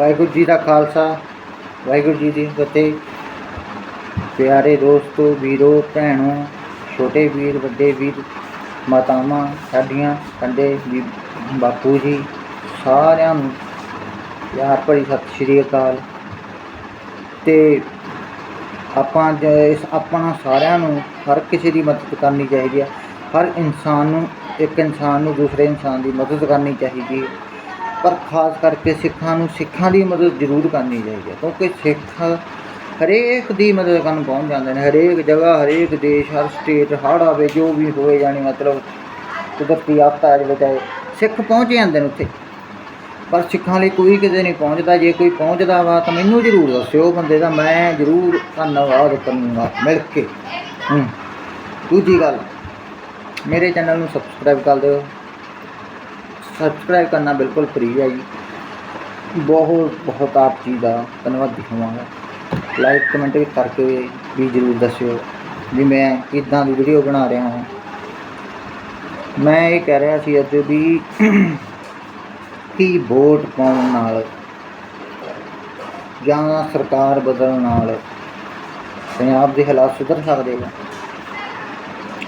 ਵਾਹਿਗੁਰੂ ਜੀ ਦਾ ਖਾਲਸਾ, ਵਾਹਿਗੁਰੂ ਜੀ ਦੀ ਫਤਿਹ। ਪਿਆਰੇ ਦੋਸਤੋ, ਵੀਰੋ, ਭੈਣੋ, ਛੋਟੇ ਵੀਰ, ਵੱਡੇ ਵੀਰ, ਮਾਤਾਵਾਂ, ਸਾਡੀਆਂ ਕੰਡੇ ਵੀ ਬਾਪੂ ਜੀ, ਸਾਰਿਆਂ ਨੂੰ ਪਿਆਰ ਭਰੀ ਸਤਿ ਸ਼੍ਰੀ ਅਕਾਲ। ਤੇ ਆਪਾਂ ਜ- ਇਸ ਆਪਣਾ ਸਾਰਿਆਂ ਨੂੰ ਹਰ ਕਿਸੇ ਦੀ ਮਦਦ ਕਰਨੀ ਚਾਹੀਦੀ ਹੈ ਹਰ ਇਨਸਾਨ ਨੂੰ, ਇੱਕ ਇਨਸਾਨ ਨੂੰ ਦੂਸਰੇ ਇਨਸਾਨ ਦੀ ਮਦਦ ਕਰਨੀ ਚਾਹੀਦੀ ਹੈ ਪਰ ਖਾਸ ਕਰਕੇ ਸਿੱਖਾਂ ਨੂੰ ਸਿੱਖਾਂ ਦੀ ਮਦਦ ਜ਼ਰੂਰ ਕਰਨੀ ਚਾਹੀਦੀ ਹੈ ਕਿਉਂਕਿ ਸਿੱਖ ਹਰੇਕ ਦੀ ਮਦਦ ਕਰਨ ਪਹੁੰਚ ਜਾਂਦੇ ਨੇ ਹਰੇਕ ਜਗ੍ਹਾ ਹਰੇਕ ਦੇਸ਼ ਹਰ ਸਟੇਟ ਹੜ੍ਹ ਆਵੇ ਜੋ ਵੀ ਹੋਏ ਜਾਣੀ ਮਤਲਬ ਕੁਦਰਤੀ ਆਫਤ ਆ ਜਾਵੇ ਚਾਹੇ ਸਿੱਖ ਪਹੁੰਚ ਜਾਂਦੇ ਨੇ ਉੱਥੇ। ਪਰ ਸਿੱਖਾਂ ਲਈ ਕੋਈ ਕਿਤੇ ਨਹੀਂ ਪਹੁੰਚਦਾ ਜੇ ਕੋਈ ਪਹੁੰਚਦਾ ਵਾ ਤਾਂ ਮੈਨੂੰ ਜ਼ਰੂਰ ਦੱਸਿਓ ਉਹ ਬੰਦੇ ਦਾ ਮੈਂ ਜ਼ਰੂਰ ਧੰਨਵਾਦ ਕਰੂੰਗਾ ਮਿਲ ਕੇ। ਦੂਜੀ ਗੱਲ ਮੇਰੇ ਚੈਨਲ ਨੂੰ ਸਬਸਕ੍ਰਾਈਬ ਕਰ ਦਿਓ। ਸਬਸਕ੍ਰਾਈਬ ਕਰਨਾ ਬਿਲਕੁਲ ਫ੍ਰੀ ਹੈ ਜੀ। ਬਹੁਤ ਬਹੁਤ ਆਪ ਜੀ ਦਾ ਧੰਨਵਾਦੀ ਹੋਵਾਂਗਾ ਲਾਈਕ ਕਮੈਂਟ ਵੀ ਕਰਕੇ ਵੀ ਜ਼ਰੂਰ ਦੱਸਿਓ ਵੀ ਮੈਂ ਕਿੱਦਾਂ ਦੀ ਵੀਡੀਓ ਬਣਾ ਰਿਹਾ ਹਾਂ। ਮੈਂ ਇਹ ਕਹਿ ਰਿਹਾ ਸੀ ਅੱਜ ਵੀ ਕਿ ਵੋਟ ਪਾਉਣ ਨਾਲ ਜਾਂ ਸਰਕਾਰ ਬਦਲਣ ਨਾਲ ਪੰਜਾਬ ਦੇ ਹਾਲਾਤ ਸੁਧਰ ਸਕਦੇ ਆ।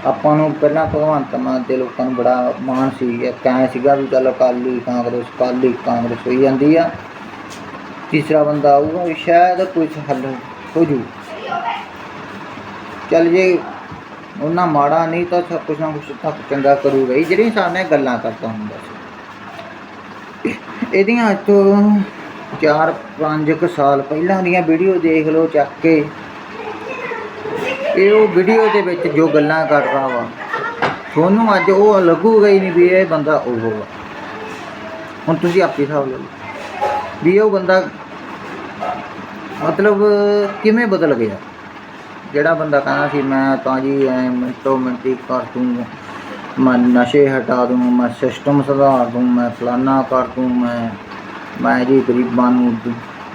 ਆਪਾਂ ਨੂੰ ਪਹਿਲਾਂ ਭਗਵੰਤ ਮਾਨ ਤੇ ਲੋਕਾਂ ਨੂੰ ਬੜਾ ਮਾਣ ਸੀ, ਇੱਕ ਸੀਗਾ ਵੀ ਚੱਲ ਅਕਾਲੀ ਕਾਂਗਰਸ ਅਕਾਲੀ ਕਾਂਗਰਸ ਹੋਈ ਜਾਂਦੀ ਆ। ਤੀਸਰਾ ਬੰਦਾ ਆਊਗਾ ਵੀ ਸ਼ਾਇਦ ਕੁਝ ਹੱਲ ਹੋ ਜੂ। ਚੱਲ ਜੇ ਉਹਨਾਂ ਮਾੜਾ ਨਹੀਂ ਤਾਂ ਸਭ ਕੁਛ ਨਾ ਕੁਛ ਤਾਂ ਚੰਗਾ ਕਰੂਗਾ ਹੀ, ਜਿਹੜੀਆਂ ਨੇ ਗੱਲਾਂ ਕਰਦਾ ਹੁੰਦਾ ਸੀ। ਇਹਦੀਆਂ ਤੋਂ 4-5 ਕੁ ਸਾਲ ਪਹਿਲਾਂ ਦੀਆਂ ਵੀਡੀਓ ਦੇਖ ਲਓ, ਚੱਕ ਕੇ ਇਹ ਉਹ ਵੀਡੀਓ ਦੇ ਵਿੱਚ ਜੋ ਗੱਲਾਂ ਕਰਦਾ ਵਾ, ਤੁਹਾਨੂੰ ਅੱਜ ਉਹ ਲੱਗੂਗਾ ਹੀ ਨਹੀਂ ਵੀ ਇਹ ਬੰਦਾ ਉਹ ਵਾ। ਹੁਣ ਤੁਸੀਂ ਆਪੇ ਹਿਸਾਬ ਲਓ ਵੀ ਉਹ ਬੰਦਾ ਮਤਲਬ ਕਿਵੇਂ ਬਦਲ ਗਿਆ। ਜਿਹੜਾ ਬੰਦਾ ਕਹਿੰਦਾ ਸੀ, ਮੈਂ ਤਾਂ ਜੀ ਐ ਮਿੰਟੋ ਮਿੰਟੀ ਕਰ ਦੂੰ, ਮੈਂ ਨਸ਼ੇ ਹਟਾ ਦੂੰ, ਮੈਂ ਸਿਸਟਮ ਸੁਧਾਰ ਦੂੰ, ਮੈਂ ਫਲਾਨਾ ਕਰ ਦੂੰ, ਮੈਂ ਮੈਂ ਜੀ ਗਰੀਬਾਂ ਨੂੰ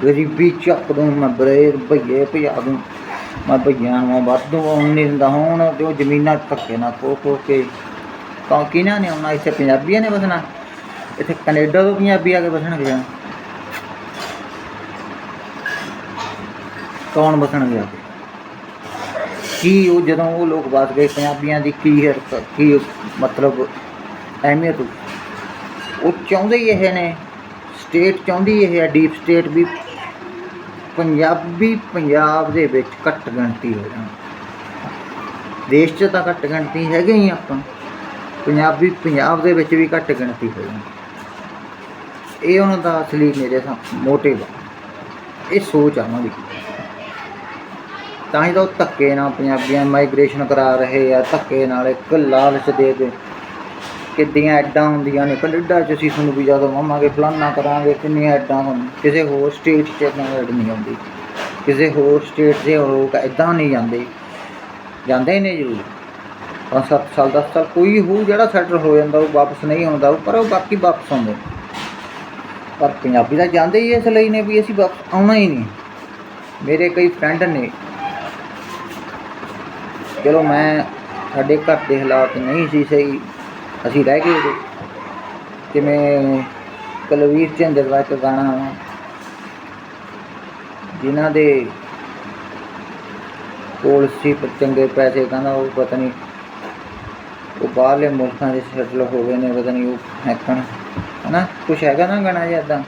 ਗਰੀਬੀ ਚੱਕ ਦੂੰ, ਮੈਂ ਬਰੇਰ ਭਈਏ ਭਜਾ ਦੂੰ। ਮੈਂ ਭਈਆਂ ਨੂੰ ਵਾਧੂ ਆਉਣ ਨਹੀਂ ਦਿੰਦਾ, ਹੁਣ ਉਹ ਜ਼ਮੀਨਾਂ ਧੱਕੇ ਨਾਲ ਖੋ ਖੋ ਕੇ ਤਾਂ ਕਿਹਨਾਂ ਨੇ ਆਉਣਾ? ਇੱਥੇ ਪੰਜਾਬੀਆਂ ਨੇ ਵਸਣਾ। ਇੱਥੇ ਕੈਨੇਡਾ ਤੋਂ ਪੰਜਾਬੀ ਆ ਕੇ ਵਸਣਗੇ। ਜਾਂ ਕੌਣ ਵਸਣਗੇ ਆ ਕੇ? ਕੀ ਉਹ ਜਦੋਂ ਉਹ ਲੋਕ ਵਸ ਗਏ, ਪੰਜਾਬੀਆਂ ਦੀ ਕੀ ਹਰਕਤ ਕੀ ਮਤਲਬ ਅਹਿਮੀਅਤ? ਉਹ ਚਾਹੁੰਦੇ ਹੀ ਇਹ ਨੇ। ਸਟੇਟ ਚਾਹੁੰਦੀ ਇਹ ਹੈ, ਡੀਪ ਸਟੇਟ ਵੀ ਪੰਜਾਬੀ ਪੰਜਾਬ ਦੇ ਵਿੱਚ ਘੱਟ ਗਿਣਤੀ ਹੋ ਜਾਣ ਦੇਸ਼ 'ਚ ਤਾਂ ਘੱਟ ਗਿਣਤੀ ਹੈਗੇ ਹੀ ਆਪਾਂ। ਪੰਜਾਬੀ ਪੰਜਾਬ ਦੇ ਵਿੱਚ ਵੀ ਘੱਟ ਗਿਣਤੀ ਹੋ ਜਾਣ ਇਹ ਉਹਨਾਂ ਦਾ ਅਸਲੀ ਮੇਰੇ ਸਾਹਮਣੇ ਮੋਟਿਵ ਆ। ਇਹ ਸੋਚ ਆ ਉਹਨਾਂ ਦੀ। ਤਾਂ ਹੀ ਤਾਂ ਉਹ ਧੱਕੇ ਨਾਲ ਪੰਜਾਬੀਆਂ ਮਾਈਗ੍ਰੇਸ਼ਨ ਕਰਾ ਰਹੇ ਆ, ਧੱਕੇ ਨਾਲ ਇੱਕ ਲਾਲਚ ਦੇ ਕੇ ਕਿੱਡੀਆਂ ਐਡਾਂ ਹੁੰਦੀਆਂ ਨੇ, ਕੈਨੇਡਾ 'ਚ ਅਸੀਂ ਤੁਹਾਨੂੰ ਵੀਜ਼ਾ ਦਵਾਵਾਂਗੇ ਫਲਾਨਾ ਕਰਾਂਗੇ, ਕਿੰਨੀਆਂ ਐਡਾਂ ਹੁਣ, ਕਿਸੇ ਹੋਰ ਸਟੇਟ 'ਚ ਇੰਨਾ ਐਡ ਨਹੀਂ ਆਉਂਦੀ। ਕਿਸੇ ਹੋਰ ਸਟੇਟ 'ਚ ਲੋਕ ਐਦਾਂ ਨਹੀਂ ਜਾਂਦੇ। ਜਾਂਦੇ ਹੀ ਨੇ ਜ਼ਰੂਰ। ਪੰਜ ਸੱਤ ਸਾਲ 10 ਸਾਲ, ਕੋਈ ਹੋ ਜਿਹੜਾ ਸੈਟਲ ਹੋ ਜਾਂਦਾ, ਉਹ ਵਾਪਸ ਨਹੀਂ ਆਉਂਦਾ ਪਰ ਉਹ ਬਾਕੀ ਵਾਪਸ ਆਉਂਦੇ ਪਰ ਪੰਜਾਬੀ ਤਾਂ ਜਾਂਦੇ ਹੀ ਇਸ ਲਈ ਨੇ ਵੀ ਅਸੀਂ ਵਾਪਸ ਆਉਣਾ ਹੀ ਨਹੀਂ। ਮੇਰੇ ਕਈ ਫਰੈਂਡ ਨੇ। ਚਲੋ ਮੈਂ ਸਾਡੇ ਘਰ ਦੇ ਹਾਲਾਤ ਨਹੀਂ ਸੀ ਸਹੀ। ਅਸੀਂ ਰਹਿ ਗਏ ਉਦੋਂ ਜਿਵੇਂ ਕੁਲਵੀਰ ਝਿੰਦਰ ਦਾ ਇੱਕ ਗਾਣਾ ਵਾ, ਜਿਨ੍ਹਾਂ ਦੇ ਕੋਲ ਸੀ ਚੰਗੇ ਪੈਸੇ ਕਹਿੰਦਾ ਉਹ ਪਤਾ ਨਹੀਂ ਉਹ ਬਾਹਰਲੇ ਮੁਲਕਾਂ ਦੇ ਸੈਟਲ ਹੋ ਗਏ ਨੇ ਪਤਾ ਨਹੀਂ ਉਹ ਹੈਕਣ। ਹਨਾ? ਕੁਛ ਹੈਗਾ ਨਾ ਗਾਣਾ ਜਿਹਾ ਏਦਾਂ?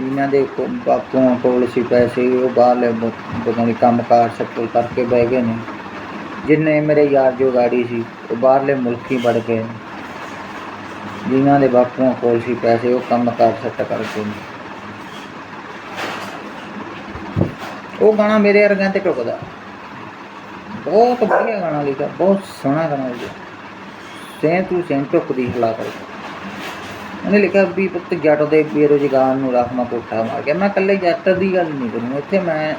ਜਿਨ੍ਹਾਂ ਦੇ ਕੋ- ਬਾਪੂਆਂ ਕੋਲ ਸੀ ਪੈਸੇ ਉਹ ਬਾਹਰਲੇ ਮੁ- ਪਤਾ ਨਹੀਂ ਕੰਮਕਾਰ ਸੈਟਲ ਕਰਕੇ ਬਹਿ ਗਏ ਨੇ। ਜਿੰਨੇ ਮੇਰੇ ਯਾਰ ਜੋ ਗਾੜੀ ਸੀ, ਉਹ ਬਾਹਰਲੇ ਮੁਲਕ ਹੀ ਵੜ ਗਏ। ਨੇ ਜਿਨ੍ਹਾਂ ਦੇ ਬਾਪੂਆਂ ਕੋਲ ਸੀ ਪੈਸੇ, ਉਹ ਕੰਮ ਕਾਰ ਸੈੱਟ ਕਰਕੇ। ਨੇ ਉਹ ਗਾਣਾ ਮੇਰੇ ਵਰਗਿਆਂ ਤੇ ਟੁਕਦਾ ਬਹੁਤ ਵਧੀਆ ਗਾਣਾ ਲਿਖਿਆ, ਬਹੁਤ ਸੋਹਣਾ ਗਾਣਾ ਲਿਖਿਆ। ਸੇਮ ਟੂ ਸੇਮ ਟੁਕਦੀ ਹਲਾ ਕਰ। ਉਹਨੇ ਲਿਖਿਆ, ਵੀ ਪੁੱਤ ਜੱਟ ਦੇ ਬੇਰੁਜ਼ਗਾਰ ਨੂੰ ਰਾਖਮਾ ਕੋਠਾ ਮਾਰ ਗਿਆ ਮੈਂ ਇਕੱਲੇ ਜੱਟ ਦੀ ਗੱਲ ਨਹੀਂ ਕਰੂੰ, ਇੱਥੇ ਮੈਂ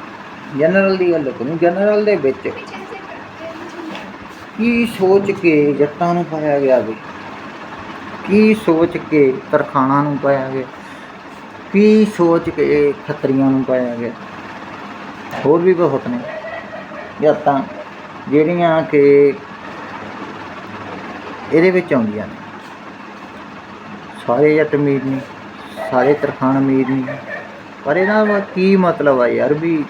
ਜਨਰਲ ਦੀ ਗੱਲ ਕਰੂੰ। ਜਨਰਲ ਦੇ ਵਿੱਚ ਕੀ ਸੋਚ ਕੇ ਜੱਟਾਂ ਨੂੰ ਪਾਇਆ ਗਿਆ ਵੀ? ਕੀ ਸੋਚ ਕੇ ਤਰਖਾਣਾ ਨੂੰ ਪਾਇਆ ਗਿਆ? ਕੀ ਸੋਚ ਕੇ ਖੱਤਰੀਆਂ ਨੂੰ ਪਾਇਆ ਗਿਆ? ਹੋਰ ਵੀ ਬਹੁਤ ਨੇ। ਜੱਟਾਂ ਜਿਹੜੀਆਂ ਕਿ ਇਹਦੇ ਵਿੱਚ ਆਉਂਦੀਆਂ ਨੇ। ਸਾਰੇ ਜੱਟ ਅਮੀਰ ਨੇ, ਸਾਰੇ ਤਰਖਾਣ ਅਮੀਰ ਨੇ। ਪਰ ਇਹਦਾ ਵਾ ਕੀ ਮਤਲਬ ਆ ਯਾਰ ਵੀ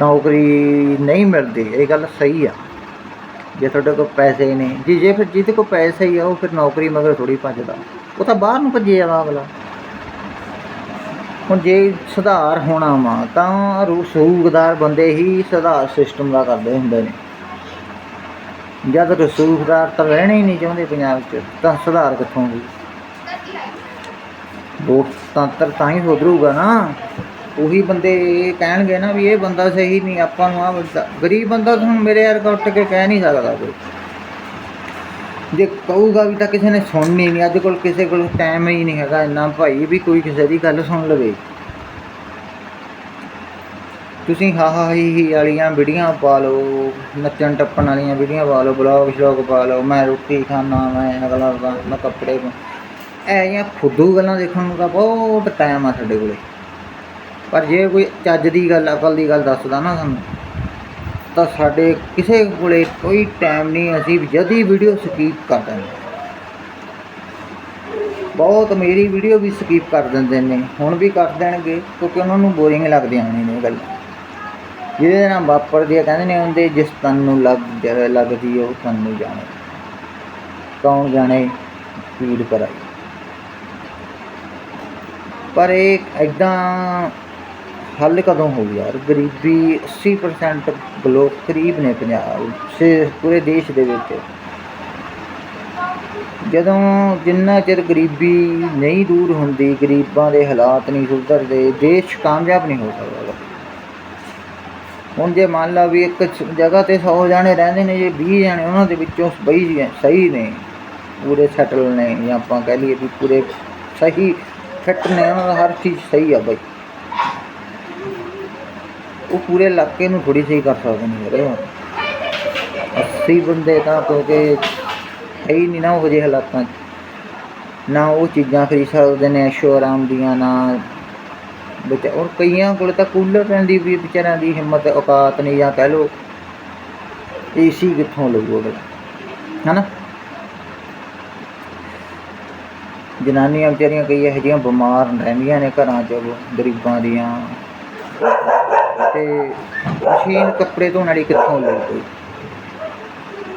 ਨੌਕਰੀ ਨਹੀਂ ਮਿਲਦੀ, ਇਹ ਗੱਲ ਸਹੀ ਆ। ਜੇ ਤੁਹਾਡੇ ਕੋਲ ਪੈਸੇ ਨੇ, ਜੀ, ਜੇ ਫਿਰ ਜਿਹਦੇ ਕੋਲ ਪੈਸੇ ਹੀ ਆ, ਉਹ ਫਿਰ ਨੌਕਰੀ ਮਗਰ ਥੋੜੀ ਭੱਜਦਾ। ਉਹ ਤਾਂ ਬਾਹਰ ਨੂੰ ਭੱਜੇ ਜਾਵਾ ਅਗਲਾ। ਹੁਣ ਜੇ ਸੁਧਾਰ ਹੋਣਾ ਵਾ, ਤਾਂ ਰਸੂਖਦਾਰ ਬੰਦੇ ਹੀ ਸੁਧਾਰ ਸਿਸਟਮ ਦਾ ਕਰਦੇ ਹੁੰਦੇ ਨੇ। ਜਦ ਰਸੂਖਦਾਰ ਤਾਂ ਰਹਿਣੇ ਹੀ ਨਹੀਂ ਚਾਹੁੰਦੇ ਪੰਜਾਬ 'ਚ, ਤਾਂ ਸੁਧਾਰ ਕਿੱਥੋਂ ਹੋਊ? ਲੋਕਤੰਤਰ ਤਾਂ ਹੀ ਸੁਧਰੂਗਾ ਨਾ। ਉਹੀ ਬੰਦੇ ਇਹ ਕਹਿਣਗੇ ਨਾ ਵੀ ਇਹ ਬੰਦਾ ਸਹੀ ਨਹੀਂ, ਆਪਾਂ ਨੂੰ ਆ ਬੰਦਾ, ਗਰੀਬ ਬੰਦਾ ਤਾਂ ਹੁਣ ਮੇਰੇ ਯਾਰ ਉੱਠ ਕੇ ਕਹਿ ਨਹੀਂ ਸਕਦਾ ਕੋਈ। ਜੇ ਕਹੂਗਾ ਵੀ ਤਾਂ ਕਿਸੇ ਨੇ ਸੁਣਨੀ ਨਹੀਂ, ਅੱਜ ਕੋਲ ਕਿਸੇ ਕੋਲ ਟਾਈਮ ਹੀ ਨਹੀਂ ਹੈਗਾ ਇੰਨਾ ਭਾਈ, ਵੀ ਕੋਈ ਕਿਸੇ ਦੀ ਗੱਲ ਸੁਣ ਲਵੇ। ਤੁਸੀਂ ਹਾ ਹਾ ਹੀ ਹੀ ਵਾਲੀਆਂ ਵੀਡੀਆਂ ਪਾ ਲਓ, ਨੱਚਣ ਟੱਪਣ ਵਾਲੀਆਂ ਵੀਡੀਆਂ ਪਾ ਲਓ ਬਲੌਗ ਸ਼ਲੌਗ ਪਾ ਲਓ, ਮੈਂ ਰੋਟੀ ਖਾਣਾ ਮੈਂ ਅਗਲਾ, ਮੈਂ ਕੱਪੜੇ ਐ ਜਾਂ ਫੁੱਦੂ ਗੱਲਾਂ ਦੇਖਣ ਨੂੰ ਤਾਂ ਬਹੁਤ ਟਾਈਮ ਆ ਸਾਡੇ ਕੋਲੇ। ਪਰ ਜੇ ਕੋਈ ਚੱਜ ਦੀ ਗੱਲ ਅਕਲ ਦੀ ਗੱਲ ਦੱਸਦਾ ਨਾ ਸਾਨੂੰ ਤਾਂ ਸਾਡੇ ਕਿਸੇ ਕੋਲੇ ਕੋਈ ਟਾਈਮ ਨਹੀਂ, ਅਸੀਂ ਜਦ ਵੀਡੀਓ ਸਕਿਪ ਕਰ ਦਿੰਦੇ ਬਹੁਤ ਮੇਰੀ ਵੀਡੀਓ ਵੀ ਸਕਿਪ ਕਰ ਦਿੰਦੇ ਨੇ, ਹੁਣ ਵੀ ਕਰ ਦੇਣਗੇ, ਕਿਉਂਕਿ ਉਹਨਾਂ ਨੂੰ ਬੋਰਿੰਗ ਲੱਗਦੀਆਂ ਨੇ ਇਹ ਗੱਲਾਂ। ਜਿਹਦੇ ਨਾਲ ਵਾਪਰਦੀ ਆ ਕਹਿੰਦੇ ਨੇ ਹੁੰਦੇ ਜਿਸ ਤਨ ਨੂੰ ਲੱਗ ਜ- ਲੱਗਦੀ ਉਹ ਤਨ ਨੂੰ ਜਾਣੇ। ਕੌਣ ਜਾਣੇ? ਪੀੜ ਕਰਾਈ ਪਰ ਇਹ ਐਦਾਂ ਹੱਲ ਕਦੋਂ ਹੋ ਯਾਰ? ਗਰੀਬੀ 80% ਲੋਕ ਗਰੀਬ ਨੇ ਪੰਜਾਬ ਸੇ, ਪੂਰੇ ਦੇਸ਼ ਦੇ ਵਿੱਚ। ਜਦੋਂ ਜਿੰਨਾ ਚਿਰ ਗਰੀਬੀ ਨਹੀਂ ਦੂਰ ਹੁੰਦੀ, ਗਰੀਬਾਂ ਦੇ ਹਾਲਾਤ ਨਹੀਂ ਸੁਧਰਦੇ, ਦੇਸ਼ ਕਾਮਯਾਬ ਨਹੀਂ ਹੋ ਸਕਦਾ। ਹੁਣ ਜੇ ਮੰਨ ਲਾ ਵੀ ਇੱਕ ਜਗ੍ਹਾ ਤੇ 100 ਜਾਣੇ ਰਹਿੰਦੇ ਨੇ, ਜੇ 20 ਜਾਣੇ ਉਹਨਾਂ ਦੇ ਵਿੱਚੋਂ ਬਈ ਸਹੀ ਨੇ। ਪੂਰੇ ਸੈਟਲ ਨੇ, ਜਾਂ ਆਪਾਂ ਕਹਿ ਲਈਏ ਵੀ ਪੂਰੇ ਸਹੀ ਫਿੱਟ ਨੇ, ਉਹਨਾਂ ਦਾ ਹਰ ਚੀਜ਼ ਸਹੀ ਆ ਬਈ। ਉਹ ਪੂਰੇ ਇਲਾਕੇ ਨੂੰ ਥੋੜੀ ਸਹੀ ਕਰ ਸਕਦੇ ਨੇ ਯਾਰ। 80 ਬੰਦੇ ਤਾਂ ਕਿਉਂਕਿ ਹੈ ਹੀ ਨਹੀਂ ਨਾ ਉਹ ਜਿਹੇ ਹਾਲਾਤਾਂ 'ਚ। ਨਾ ਉਹ ਚੀਜ਼ਾਂ ਖਰੀਦ ਸਕਦੇ ਨੇ ਐਸ਼ੋ ਦੀਆਂ, ਨਾ ਵਿਚ। ਔਰ ਕਈਆਂ ਕੋਲ ਤਾਂ ਕੂਲਰ ਪੈਣ ਦੀ ਵੀ ਵਿਚਾਰਿਆਂ ਦੀ ਹਿੰਮਤ, ਔਕਾਤ ਨਹੀਂ ਜਾਂ ਕਹਿ ਲਓ ਏਸੀ ਕਿੱਥੋਂ ਲਊ ਅਗਲਾ ਹਨਾ? ਜਨਾਨੀਆਂ ਵਿਚਾਰੀਆਂ ਕਈ ਇਹੋ ਜਿਹੀਆਂ ਬਿਮਾਰ ਰਹਿੰਦੀਆਂ ਨੇ ਘਰਾਂ 'ਚ, ਗਰੀਬਾਂ ਦੀਆਂ। ਤੇ ਮਸ਼ੀਨ ਕੱਪੜੇ ਧੋਣ ਵਾਲੀ ਕਿੱਥੋਂ ਲਊ ਕੋਈ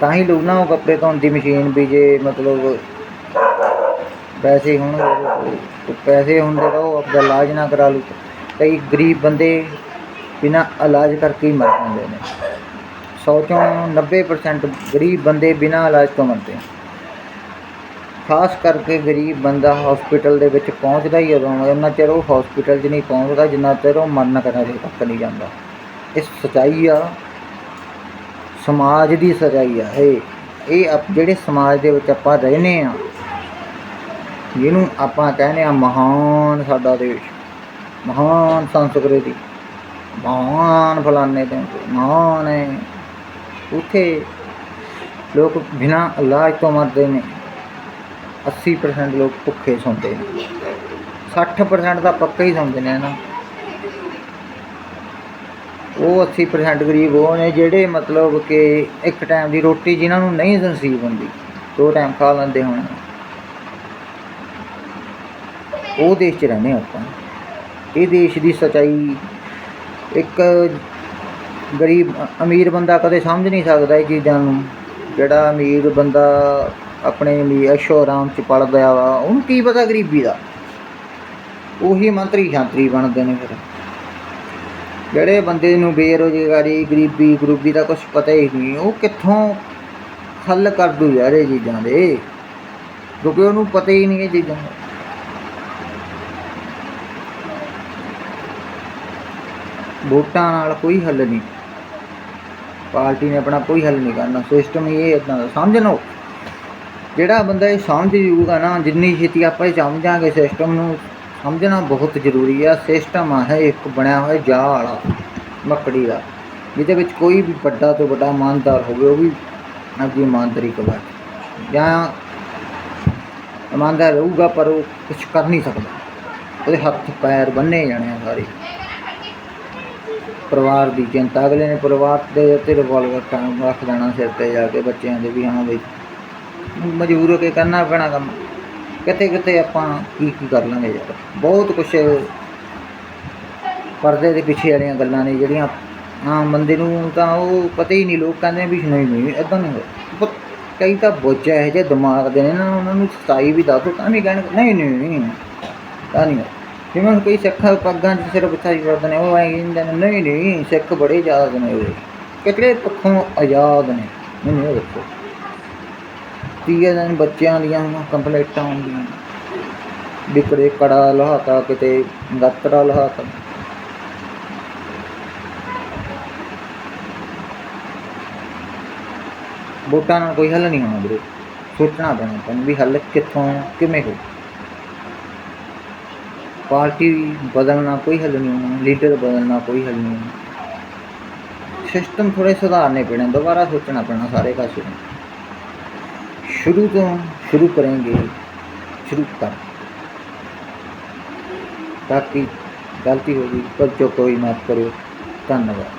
ਤਾਂ ਹੀ ਲੋਕ ਨਾ ਉਹ ਕੱਪੜੇ ਧੋਣ ਦੀ ਮਸ਼ੀਨ ਵੀ ਜੇ ਮਤਲਬ ਪੈਸੇ ਹੋਣਗੇ ਤੇ ਪੈਸੇ ਹੁੰਦੇ ਤਾਂ ਉਹ ਆਪਦਾ ਇਲਾਜ ਨਾ ਕਰਾ ਲੂ। ਕਈ ਗਰੀਬ ਬੰਦੇ ਬਿਨਾਂ ਇਲਾਜ ਕਰਕੇ ਹੀ ਮਰ ਜਾਂਦੇ ਨੇ। ਸੌ ਚੋਂ 90% ਗਰੀਬ ਬੰਦੇ ਬਿਨਾਂ ਇਲਾਜ ਤੋਂ ਮਰਦੇ ਆ ਖਾਸ ਕਰਕੇ ਗਰੀਬ ਬੰਦਾ ਹਸਪੀਟਲ ਦੇ ਵਿੱਚ ਪਹੁੰਚਦਾ ਹੀ ਉਦੋਂ ਹੈ, ਉਹਨਾਂ ਚਿਰ ਉਹ ਹਸਪੀਟਲ 'ਚ ਨਹੀਂ ਪਹੁੰਚਦਾ ਜਿੰਨਾ ਚਿਰ ਉਹ ਮਰਨ ਕਰਾਰੇ ਤੱਕ ਨਹੀਂ ਜਾਂਦਾ। ਇਹ ਸਚਾਈ ਆ ਸਮਾਜ ਦੀ ਸਚਾਈ ਆ। ਇਹ ਇਹ ਆਪ- ਜਿਹੜੇ ਸਮਾਜ ਦੇ ਵਿੱਚ ਆਪਾਂ ਰਹਿੰਦੇ ਆ ਜਿਹਨੂੰ ਆਪਾਂ ਕਹਿੰਦੇ ਆ ਮਹਾਨ ਸਾਡਾ ਦੇਸ਼ ਮਹਾਨ ਸੰਸਕ੍ਰਿਤੀ ਮਹਾਨ ਫਲਾਣੇ ਤੋਂ ਮਹਾਨ ਹੈ ਉੱਥੇ ਲੋਕ ਬਿਨਾਂ ਇਲਾਜ ਤੋਂ ਮਰਦੇ ਨੇ। 80% ਲੋਕ ਭੁੱਖੇ ਸੌਂਦੇ ਨੇ। 60% ਤਾਂ ਪੱਕੇ ਹੀ ਸੌਂਦੇ ਨੇ ਨਾ ਉਹ 80% ਗਰੀਬ ਉਹ ਨੇ ਜਿਹੜੇ ਮਤਲਬ ਕਿ ਇੱਕ ਟਾਈਮ ਦੀ ਰੋਟੀ ਜਿਨ੍ਹਾਂ ਨੂੰ ਨਹੀਂ ਨਸੀਬ ਹੁੰਦੀ, ਦੋ ਟਾਈਮ ਖਾ ਲੈਂਦੇ ਹੁਣ। ਉਹ ਦੇਸ਼ 'ਚ ਰਹਿੰਦੇ ਆਪਾਂ। ਇਹ ਦੇਸ਼ ਦੀ ਸਚਾਈ ਇੱਕ ਗਰੀਬ ਅਮੀਰ ਬੰਦਾ ਕਦੇ ਸਮਝ ਨਹੀਂ ਸਕਦਾ ਇਹ ਚੀਜ਼ਾਂ ਨੂੰ, ਜਿਹੜਾ ਅਮੀਰ ਬੰਦਾ ਆਪਣੇ ਲਈ ਐਸ਼ੋ ਆਰਾਮ 'ਚ ਪਲਦਾ ਵਾ। ਉਹਨੂੰ ਕੀ ਪਤਾ ਗਰੀਬੀ ਦਾ? ਉਹੀ ਮੰਤਰੀ ਸ਼ਾਂਤਰੀ ਬਣਦੇ ਨੇ ਫਿਰ। ਜਿਹੜੇ ਬੰਦੇ ਨੂੰ ਬੇਰੁਜ਼ਗਾਰੀ, ਗਰੀਬੀ, ਗਰੂਬੀ ਦਾ ਕੁਝ ਪਤਾ ਹੀ ਨਹੀਂ, ਉਹ ਕਿੱਥੋਂ ਹੱਲ ਕਰ ਦੂ ਯਾਰ ਇਹ ਚੀਜ਼ਾਂ ਦੇ? ਕਿਉਂਕਿ ਉਹਨੂੰ ਪਤਾ ਹੀ ਨਹੀਂ ਇਹ ਚੀਜ਼ਾਂ ਦਾ। ਵੋਟਾਂ ਨਾਲ ਕੋਈ ਹੱਲ ਨਹੀਂ। ਪਾਰਟੀ ਨੇ ਆਪਣਾ ਕੋਈ ਹੱਲ ਨਹੀਂ ਕਰਨਾ। ਸਿਸਟਮ ਇਹ ਇਦਾਂ ਦਾ। ਸਮਝ ਲਓ। ਜਿਹੜਾ ਬੰਦਾ ਇਹ ਸਮਝ ਜੂਗਾ ਨਾ, ਜਿੰਨੀ ਛੇਤੀ ਆਪਾਂ ਇਹ ਸਮਝਾਂਗੇ ਸਿਸਟਮ ਨੂੰ, ਸਮਝਣਾ ਬਹੁਤ ਜ਼ਰੂਰੀ ਆ। ਸਿਸਟਮ ਆ, ਹੈ ਇੱਕ ਬਣਿਆ ਹੋਇਆ ਜਾਲ ਵਾਲਾ ਮੱਕੜੀ ਦਾ। ਜਿਹਦੇ ਵਿੱਚ ਕੋਈ ਵੀ ਵੱਡਾ ਤੋਂ ਵੱਡਾ ਇਮਾਨਦਾਰ ਹੋਵੇ, ਉਹ ਵੀ ਆਪਣੀ ਇਮਾਨਦਾਰੀ ਕਬਾ ਜਾਂ ਇਮਾਨਦਾਰ ਰਹੂਗਾ, ਪਰ ਉਹ ਕੁਝ ਕਰ ਨਹੀਂ ਸਕਦਾ। ਉਹਦੇ ਹੱਥ ਪੈਰ ਬੰਨੇ ਜਾਣੇ ਆ ਸਾਰੇ। ਪਰਿਵਾਰ ਦੀ ਚਿੰਤਾ, ਅਗਲੇ ਨੇ ਪਰਿਵਾਰ ਦੇ ਉੱਤੇ ਰਿਵਾਲਵਰ ਰੱਖ ਦੇਣਾ ਸਿਰ ਤੇ ਜਾ ਕੇ ਬੱਚਿਆਂ ਦੇ ਵੀ, ਹਾਂ ਬਈ। ਮਜਬੂਰ ਹੋ ਕੇ ਕਰਨਾ ਪੈਣਾ ਕੰਮ। ਕਿਤੇ ਕਿਤੇ ਆਪਾਂ ਕੀ ਕੀ ਕਰ ਲਾਂਗੇ ਯਾਰ। ਬਹੁਤ ਕੁਛ ਪਰਦੇ ਦੇ ਪਿੱਛੇ ਵਾਲੀਆਂ ਗੱਲਾਂ ਨੇ ਜਿਹੜੀਆਂ ਆਮ ਬੰਦੇ ਨੂੰ ਤਾਂ ਉਹ ਪਤਾ ਹੀ ਨਹੀਂ, ਲੋਕ ਕਹਿੰਦੇ ਵੀ ਨਹੀਂ ਨਹੀਂ ਇਦਾਂ ਨਹੀਂ ਹੋਇਆ ਕਈ ਤਾਂ ਬੁੱਝ ਇਹੋ ਜਿਹੇ ਦਿਮਾਗ ਦੇ ਨੇ ਨਾ, ਉਹਨਾਂ ਨੂੰ ਸਤਾਈ ਵੀ ਦੱਸੋ ਤਾਂ ਵੀ ਕਹਿਣ, ਨਹੀਂ ਨਹੀਂ ਨਹੀਂ ਤਾਂ ਨਹੀਂ। ਜਿਵੇਂ ਹੁਣ ਕਈ ਸਿੱਖ ਪੱਗਾਂ 'ਚ ਸਿਰਫ ਬਿਠਾਈ ਫਿਰਦੇ ਨੇ, ਉਹ ਐਂ ਕਹਿੰਦੇ ਨੇ, ਨਹੀਂ ਨਹੀਂ, ਸਿੱਖ ਬੜੇ ਆਜ਼ਾਦ ਨੇ ਉਹ। ਕਿਹੜੇ ਪੱਖੋਂ ਆਜ਼ਾਦ ਨੇ, ਮੈਨੂੰ ਇਹ ਦੱਸੋ। ਤੀਏ ਦਿਨ ਬੱਚਿਆਂ ਦੀਆਂ ਹੁਣ ਕੰਪਲੇਂਟਾਂ ਆਉਂਦੀਆਂ ਵਿਕੜੇ ਕੜਾ ਲਹਾਤਾ, ਕਿਤੇ ਗੱਤਰਾ ਲਹਾਤਾ। ਵੋਟਾਂ ਨਾਲ ਕੋਈ ਹੱਲ ਨਹੀਂ ਹੋਣਾ ਵੀਰੇ। ਸੋਚਣਾ ਪੈਣਾ ਤੁਹਾਨੂੰ ਵੀ ਹੱਲ ਕਿੱਥੋਂ, ਕਿਵੇਂ ਹੋ ਪਾਰਟੀ ਬਦਲਣਾ ਕੋਈ ਹੱਲ ਨਹੀਂ ਹੋਣਾ, ਲੀਡਰ ਬਦਲਣਾ ਕੋਈ ਹੱਲ ਨਹੀਂ ਹੋਣਾ। ਸਿਸਟਮ ਥੋੜੇ ਸੁਧਾਰਨੇ ਪੈਣੇ, ਦੁਬਾਰਾ ਸੋਚਣਾ ਪੈਣਾ ਸਾਰੇ ਕਾਸੇ ਨੂੰ शुरू से हम शुरू करेंगे शुरू कर ताकि गलती होगी पर जो कोई मत करो धन्यवाद